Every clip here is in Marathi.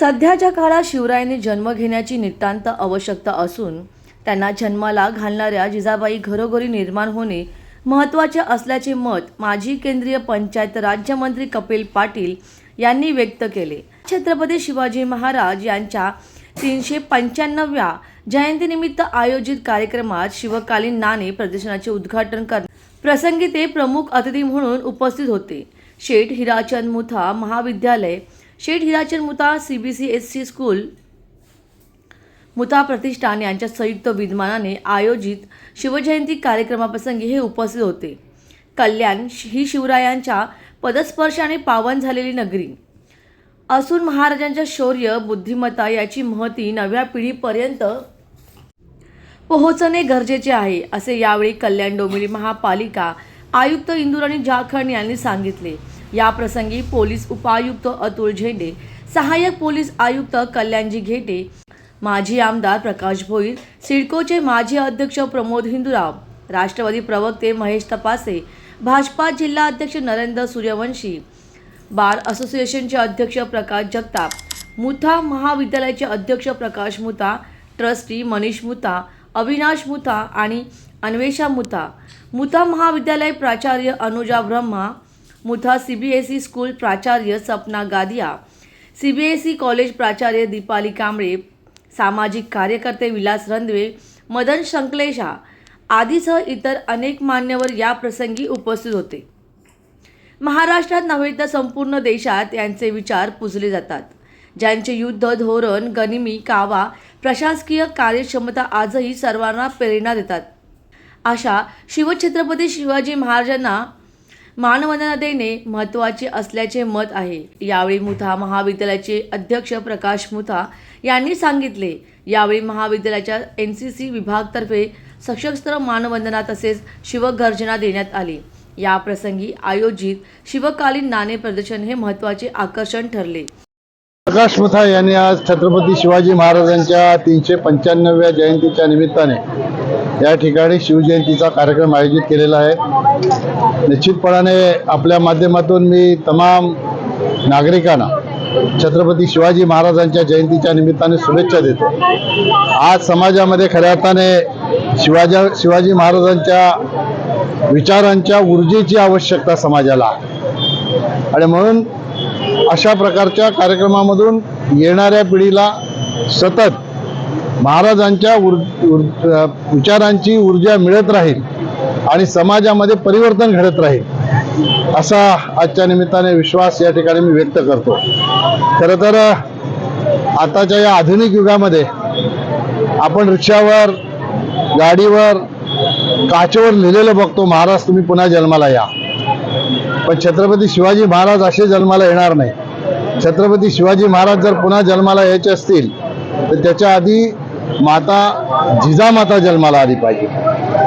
सध्याच्या काळात शिवरायांनी जन्म घेण्याची नितांत आवश्यकता असून त्यांना जन्माला घालणाऱ्या जिजाबाई घरोघरी निर्माण होणे महत्त्वाचे असल्याचे मत माजी केंद्रीय पंचायत राज्यमंत्री कपिल पाटील यांनी व्यक्त केले. छत्रपती शिवाजी महाराज यांच्या तीनशे पंच्याण्णव्या जयंतीनिमित्त आयोजित कार्यक्रमात शिवकालीन नाणे प्रदर्शनाचे उद्घाटन कर प्रसंगी ते प्रमुख अतिथी म्हणून उपस्थित होते. शेठ हिराचंद मुथा महाविद्यालय Sheth Hirachand Mutha C B C S C school Mutha प्रतिष्ठान यांच्या संयुक्त विद्यमानाने आयोजित शिवजयंती कार्यक्रमाप्रसंगी हे उपस्थित होते. कल्याण ही शिवरायांच्या पदस्पर्शाने पावन झालेली नगरी. असून महाराजांच्या शौर्य बुद्धिमत्ता याची महती नव्या पिढीपर्यंत पोहोचणे गरजेचे आहे असे यावेळी कल्याण डोंबिवली महापालिका आयुक्त इंदुराणी जाखड यांनी सांगितले. याप्रसंगी पोलीस उपायुक्त अतुल झेंडे सहाय्यक पोलीस आयुक्त कल्याणजी घेटे माजी आमदार प्रकाश भोईर सिडकोचे माजी अध्यक्ष प्रमोद हिंदुराव राष्ट्रवादी प्रवक्ते महेश तपासे भाजपा जिल्हा अध्यक्ष नरेंद्र सूर्यवंशी बार असोसिएशनचे अध्यक्ष प्रकाश जगताप मुथा महाविद्यालयाचे अध्यक्ष प्रकाश मुता ट्रस्टी मनीष मुता अविनाश मुथा आणि अन्वेषा मुथा मुथा महाविद्यालय प्राचार्य अनुजा ब्रह्मा मुथा सीबीएसई स्कूल प्राचार्य Sapna Gadia C B S E college प्राचार्य दीपाली कांबळे सामाजिक कार्यकर्ते विलास रंधवे मदन शंकलेशा आदीसह इतर अनेक मान्यवर या प्रसंगी उपस्थित होते. महाराष्ट्रात नव्हे तर संपूर्ण देशात यांचे विचार पुजले जातात. ज्यांचे युद्ध धोरण गनिमी कावा प्रशासकीय कार्यक्षमता आजही सर्वांना प्रेरणा देतात. अशा शिवछत्रपती शिवाजी महाराजांना मानवंदना देणे महत्त्वाचे असल्याचे मत आहे. यावेळी मुथा महाविद्यालयाचे अध्यक्ष प्रकाश मुथा यांनी सांगितले. यावेळी महाविद्यालयाच्या एन सी सी विभागतर्फे सशस्त्र मानवंदना तसेच शिवगर्जना देण्यात आली. या प्रसंगी आयोजित शिवकालीन नाणे प्रदर्शन हे महत्त्वाचे आकर्षण ठरले. प्रकाश मुथा यांनी आज छत्रपती शिवाजी महाराजांच्या तीनशे पंच्याण्णव्या जयंतीच्या निमित्ताने या ठिकाणी शिवजयंतीचा कार्यक्रम आयोजित केलेला आहे. निश्चितपणाने आपल्या माध्यमातून मी तमाम नागरिकांना छत्रपती शिवाजी महाराजांच्या जयंतीच्या निमित्ताने शुभेच्छा देतो. आज समाजामध्ये खऱ्या अर्थाने शिवाजी शिवाजी महाराजांच्या विचारांच्या ऊर्जेची आवश्यकता समाजाला आणि म्हणून अशा प्रकारच्या कार्यक्रमामधून येणाऱ्या पिढीला सतत महाराजांच्या उर, उर विचारांची ऊर्जा मिळत राहील आणि समाजामध्ये परिवर्तन घडत राहील असा आजच्या निमित्ताने विश्वास या ठिकाणी मी व्यक्त करतो. खरं तर आताच्या या आधुनिक युगामध्ये आपण रिक्षावर गाडीवर काचेवर लिहिलेलं बघतो महाराज तुम्ही पुन्हा जन्माला या. पण छत्रपती शिवाजी महाराज असे जन्माला येणार नाही. छत्रपती शिवाजी महाराज जर पुन्हा जन्माला यायचे असतील तर त्याच्या आधी माता जिजामाता जन्माला आली पाहिजे.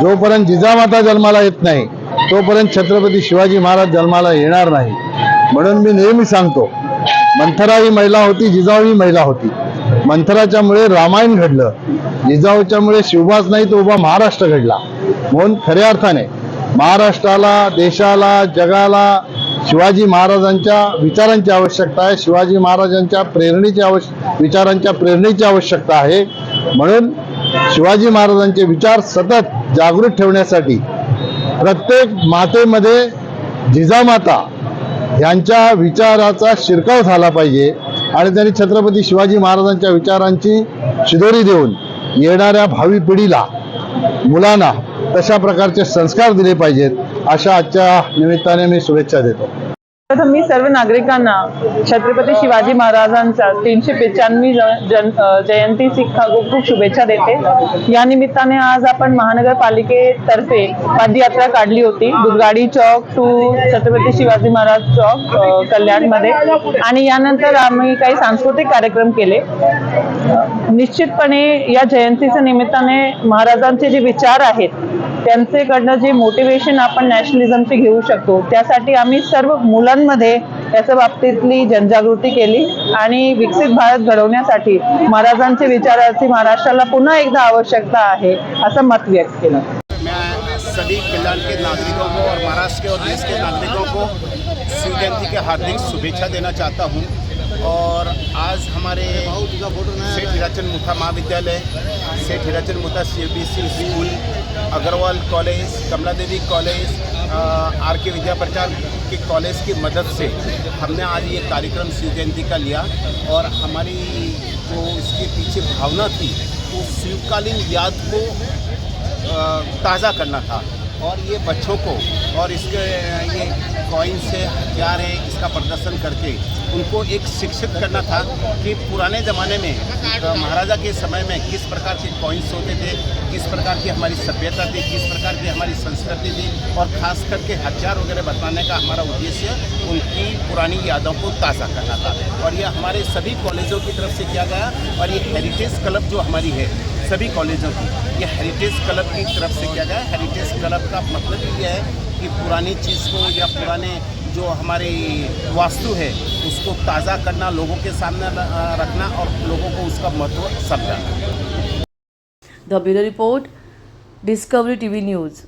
जोपर्यंत जिजामाता जन्माला येत नाही तोपर्यंत छत्रपती शिवाजी महाराज जन्माला येणार नाही. म्हणून मी नेहमी सांगतो मंथरा ही महिला होती जिजाऊ ही महिला होती. मंथराच्यामुळे रामायण घडलं. जिजाऊच्यामुळे शिवभास नाही तो उभा महाराष्ट्र घडला. म्हणून खऱ्या अर्थाने महाराष्ट्राला देशाला जगाला शिवाजी महाराजांच्या विचारांची आवश्यकता आहे. शिवाजी महाराजांच्या प्रेरणेची आवश्य विचारांच्या प्रेरणेची आवश्यकता आहे. म्हणून शिवाजी महाराजांचे विचार सतत जागृत ठेवण्यासाठी प्रत्येक मातेमध्ये जिजामाता यांच्या विचाराचा शिरकाव झाला पाहिजे आणि त्यांनी छत्रपती शिवाजी महाराजांच्या विचारांची शिदोरी देऊन येणाऱ्या भावी पिढीला मुलांना तशा प्रकारचे संस्कार दिले पाहिजेत. अशा आजच्या निमित्ताने मी शुभेच्छा देतो. प्रथम मी सर्व नागरिकांना छत्रपती शिवाजी महाराजांचा तीनशे पेचानवी जयंती अ, खूप खूप शुभेच्छा देते. या निमित्ताने आज आपण महानगरपालिकेतर्फे पदयात्रा काढली होती. दुधगाडी चौक टू छत्रपती शिवाजी महाराज चौक कल्याणमध्ये. आणि यानंतर आम्ही काही सांस्कृतिक कार्यक्रम केले. निश्चितपणे या जयंतीच्या निमित्ताने महाराजांचे जे विचार आहेत त्यांचेकडनं जे मोटिवेशन आपण नॅशनलिझमचे घेऊ शकतो त्यासाठी आम्ही सर्व मुलांमध्ये याच्या बाबतीतली जनजागृती केली आणि विकसित भारत घडवण्यासाठी महाराजांचे विचाराची महाराष्ट्राला पुन्हा एकदा आवश्यकता आहे असं मत व्यक्त केलं. सभी कल्याण के नागरिकों को और महाराष्ट्र के और देश के नागरिकों को शिव जयंती के हार्दिक शुभेच्छा देना चाहता हूँ। और आज हमारे सेठ हिराचंद मुथा महाविद्यालय Seth Hirachand Mutha C B C school Agarwal college Kamala Devi college R के विद्या प्रचार के कॉलेज की मदद से हमने आज ये कार्यक्रम शिव जयंती का लिया और हमारी जो इसके पीछे भावना थी वो शिवकालीन याद को ताज़ा करना था और ये बच्चों को और इसके ये कॉइन से हथियार है इसका प्रदर्शन करके उनको एक शिक्षित करना था कि पुराने ज़माने में अ, महाराजा के समय में किस प्रकार के कॉइन्स होते थे किस प्रकार की हमारी सभ्यता थी, किस प्रकार की हमारी संस्कृति थी और ख़ास करके हथियार वगैरह बताने का हमारा उद्देश्य उनकी पुरानी यादों को ताज़ा करना था। और यह हमारे सभी कॉलेजों की तरफ़ से किया गया और ये हेरिटेज क्लब जो हमारी है, सभी कॉलेजों की ये हेरिटेज क्लब की तरफ़ से किया गया। हेरिटेज क्लब का मतलब ये है कि पुरानी चीज़ को या पुराने जो हमारे वास्तु है, उसको ताज़ा करना, लोगों के सामने रखना और लोगों को उसका महत्व समझाना। The bureau report Discovery T V news